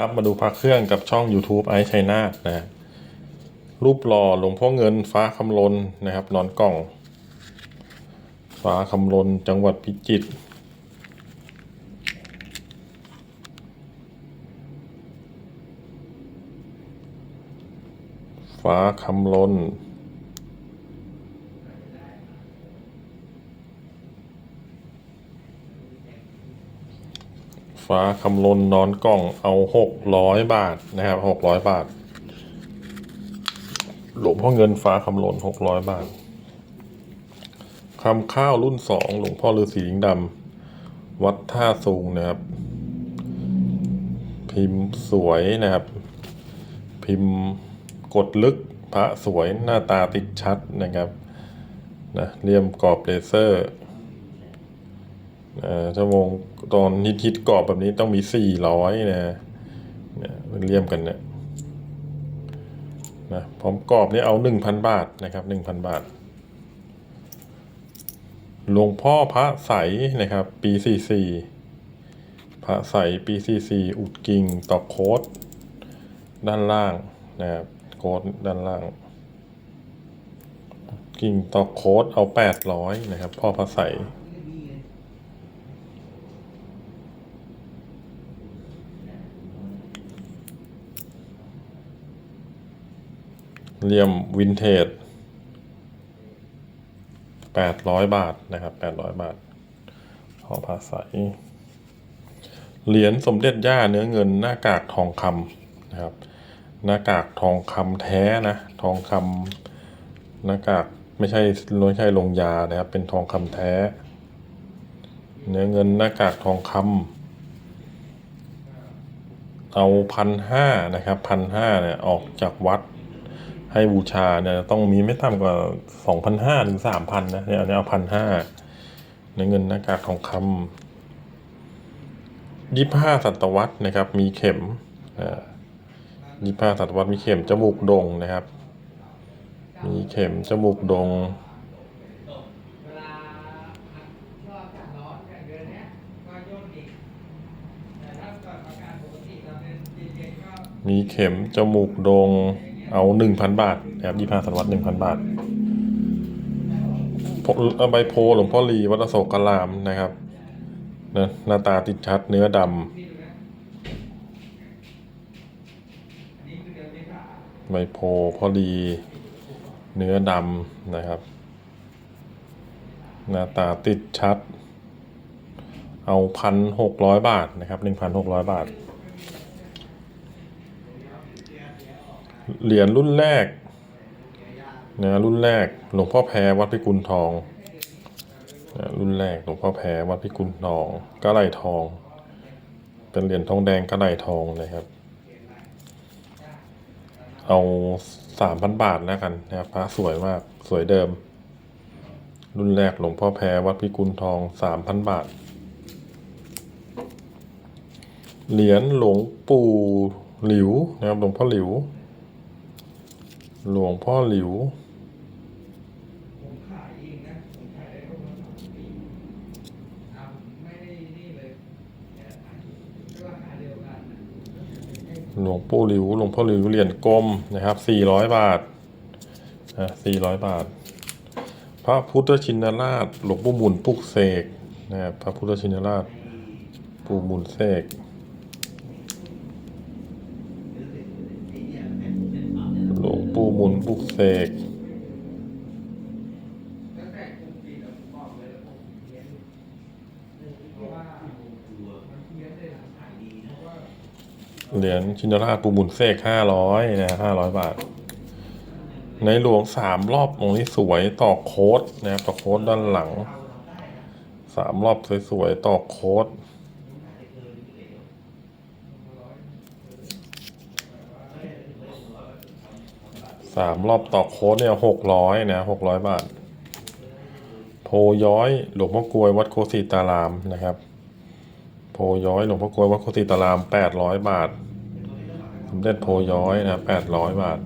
ครับมาดูพระเครื่องกับช่อง YouTube ไอซ์ชัยนาทนะฮะรูปหล่อหลวงพ่อเงินฟ้าคำลนนะครับนอนกล่อง ฟ้าคำลนจังหวัดพิจิตรฟ้าคำลน ฟ้าคำลนนอนกล่องเอาหกร้อยบาทนะครับหกร้อยบาท หลวงพ่อเงินฟ้าคำลนหกร้อยบาทคำข้าวรุ่นสองหลวงพ่อฤาษีลิงดำวัดท่าสูงนะครับ พิมพ์สวยนะครับ พิมพ์กดลึกพระสวยหน้าตาติดชัดนะครับนะเลี่ยมกรอบเลเซอร์ ชั่วโมงตอนฮิตฮิตๆกรอบแบบนี้ต้องมีสี่ร้อยนะเนี่ยเป็นเลี่ยมกันเนี่ยนะพร้อมกรอบนี่เอาหนึ่งพันบาทนะครับหนึ่งพันบาทหลวงพ่อพระใสนะครับ ปีสี่สี่พระใสปีสี่สี่อุดกิ่งตอกโค้ดด้านล่างนะครับโค้ดด้านล่าง กิ่งตอกโค้ดเอาแปดร้อยนะครับ พ่อพระใส เหลี่ยมวินเทจแปดร้อยบาทนะครับแปดร้อยบาทพอภาษาเหรียญสมเด็จย่าเนื้อเงินหน้ากากทองคำนะครับ หน้ากากทองคำแท้นะทองคำหน้ากากไม่ใช่ไม่ใช่ลงยานะครับ เป็นทองคำแท้ เนื้อเงินหน้ากากทองคำเอาพันห้านะครับพันห้าเนี่ยออกจากวัด ให้บูชาเนี่ยต้องมีไม่ต่ำกว่าสองพันห้าถึงสามพันนะเนี่ยอันนี้เอาพันห้าในเงินหน้ากากทองคำยี่ห้าศตวรรษนะครับ มีเข็มยี่ห้าศตวรรษมีเข็มจมูกดงนะครับ มีเข็มจมูกดงมีเข็มจมูกดง เอาหนึ่งพันบาทนะครับยี่ห้าศตวรรษหนึ่งพันบาทใบโพหลวงพ่อลีวัดอโศกรามนะครับนะหน้าตาติดชัดเนื้อดำใบโพพ่อลีเนื้อดำนะครับ หน้าตาติดชัด เอาพันหกร้อยบาทนะครับหนึ่งพันหกร้อยบาท เหรียญรุ่นแรกนะรุ่นแรกหลวงพ่อแพรวัดพิกุลทองนะรุ่นแรกหลวงพ่อแพรวัดพิกุลทองกระไหลทอง เป็นเหรียญทองแดงกระไหลทองนะครับ เอาสามพันบาทแล้วกันนะครับพระสวยมากสวยเดิม รุ่นแรกหลวงพ่อแพรวัดพิกุลทองสามพันบาท เหรียญหลวงปู่หลิวนะครับหลวงพ่อหลิว หลวงพ่อหลิวหลวงปู่หลิว หลวงพ่อหลิวเหรียญกลมนะครับสี่ร้อยบาทนะสี่ร้อยบาท พระพุทธชินราช หลวงปู่หมุนปุกเสกนะครับพระพุทธชินราช ปู่หมุนเสก หลวงปู่หมุนปลุก เสกเหรียญชินราชปูมุนเสกห้าร้อยนะห้าร้อยบาท ในหลวงสามรอบองค์นี้สวยต่อโค้ดนะครับต่อโค้ดด้านหลังสามรอบสวยๆต่อโค้ด สามรอบต่อโค้ดเนี่ยหกร้อยนะหกร้อยบาท โพย้อยหลวงพ่อกลวยวัดโคสีตารามนะครับ โพย้อยหลวงพ่อกลวยวัดโคติตารามแปดร้อยบาทสมเด็จโพย้อยนะแปดร้อยบาท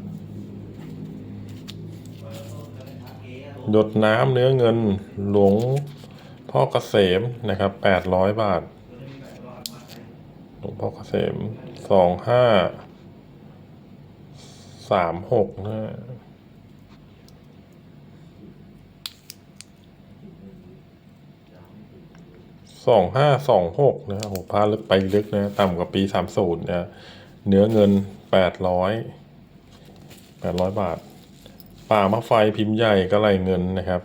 หยดน้ำเนื้อเงินหลวงพ่อเกษมนะครับแปดร้อยบาท หลวงพ่อเกษมสองห้า สามหกนะสองห้าสองหกนะฮะโหพาลึกไปลึกนะ ต่ำกว่าปีสามศูนย์นะเนื้อเงินแปดร้อยแปดร้อยบาท ป่ามะไฟพิมพ์ใหญ่ก็ไหลเงินนะครับ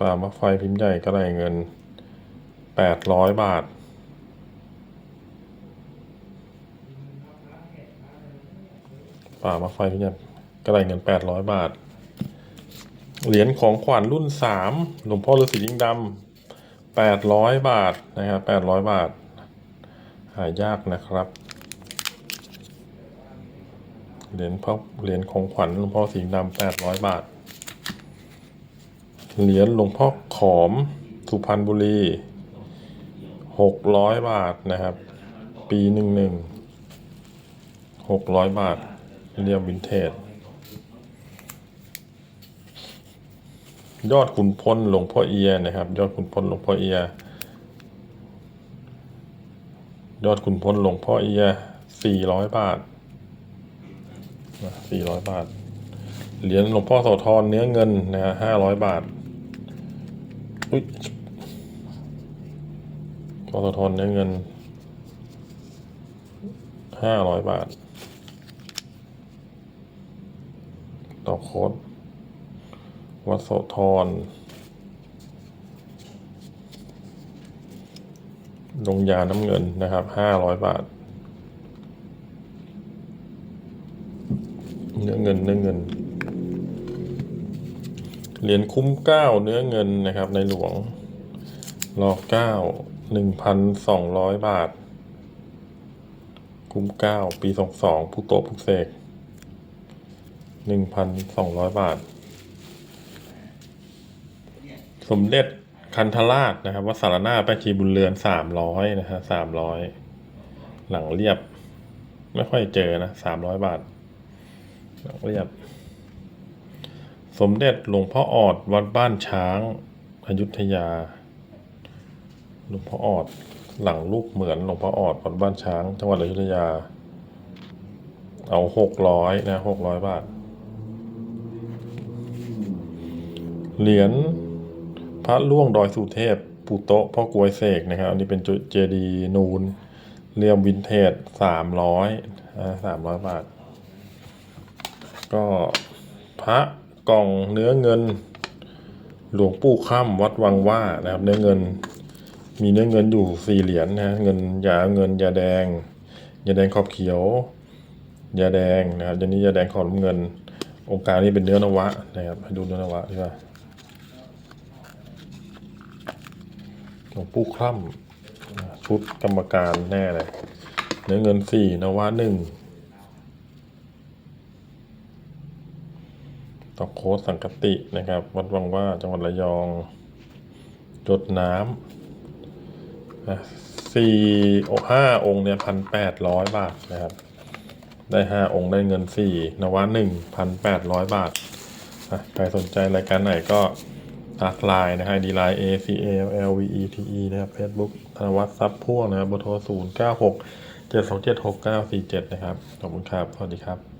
ป่ามะไฟพิมพ์ใหญ่ก็ไหลเงินแปดร้อยบาท ป่ามะไฟพิมพ์ใหญ่ก็ไหลเงินแปดร้อยบาท เหรียญของขวัญรุ่นสามหลวงพ่อฤาษีลิงดำแปดร้อยบาทนะครับแปดร้อยบาท หายากนะครับ เหรียญพระเหรียญของขวัญหลวงพ่อสีดำแปดร้อยบาท เหรียญหลวงพ่อขอมสุพรรณบุรีหกร้อยบาทนะครับ ปีหนึ่งหนึ่งหกร้อยบาท เรียมวินเทจ ยอดขุนพลหลวงพ่อเอียนะครับ ยอดขุนพลหลวงพ่อเอีย ยอดขุนพลหลวงพ่อเอียสี่ร้อยบาทสี่ร้อยบาท เหรียญหลวงพ่อโสธรเนื้อเงินนะฮะห้าร้อยบาท อุ้ยหลวงพ่อโสธรเนื้อเงินห้าร้อยบาท ต่อโคดวัดโสธรลงยาน้ำเงินนะครับห้าร้อยบาท เนื้อเงินเนื้อเงิน เหรียญคุ้มเก้าเนื้อเงินนะครับ ในหลวงรอเก้าหนึ่งพันสองร้อยบาท คุ้มเก้าปีสองสองผู้โตผู้เสก หนึ่งพันสองร้อยบาท สมเด็จคันธราชนะครับวัดสารนาแปชีบุญเรือนสามร้อยนะฮะสามร้อยหลังเรียบ ไม่ค่อยเจอนะสามร้อยบาท หลังเรียบ สมเด็จหลวงพ่อออดวัดบ้านช้างอยุธยา หลวงพ่อออด หลังรูปเหมือนหลวงพ่อออดวัดบ้านช้างจังหวัดอยุธยา เอาหกร้อยนะหกร้อยบาท เหรียญพระล่วงดอยสุเทพปูโตะพ่อกวยเสกนะครับ อันนี้เป็นเจดีนูนเรียมวินเทจสามร้อยสามร้อยบาท ก็พระกล่องเนื้อเงิน หลวงปู่ค่ำวัดวังว่านะครับ เนื้อเงิน มีเนื้อเงินอยู่สี่เหรียญนะเงินยาเงินยาแดงยาแดงขอบเขียวยาแดงนะครับยันนี้ยาแดงขอบเงิน องค์การนี้เป็นเนื้อนวะนะครับให้ดูเนื้อนวะดีกว่า หลวงปู่คล่ำชุดกรรมการแน่เลยเนื้อเงินสี่นวะหนึ่งต่อโค้ดสังกตินะครับ วัดวังว่าจังหวัดระยองจดน้ำสี่ห้าองค์เนี่ยพันแปดร้อยบาทนะครับ ได้ห้าองค์ได้เงินสี่นวะหนึ่งพันแปดร้อยบาทใครสนใจรายการไหนก็ ทักไลน์นะฮะดีไลน์ A C A L L V E T E นะครับ Facebook ธนวัฒน์ซับพ่วงนะครับเบอร์โทรศูนย์เก้าหกเจ็ดสองเจ็ดหกเก้าสี่เจ็ดนะครับ ขอบคุณครับ สวัสดีครับ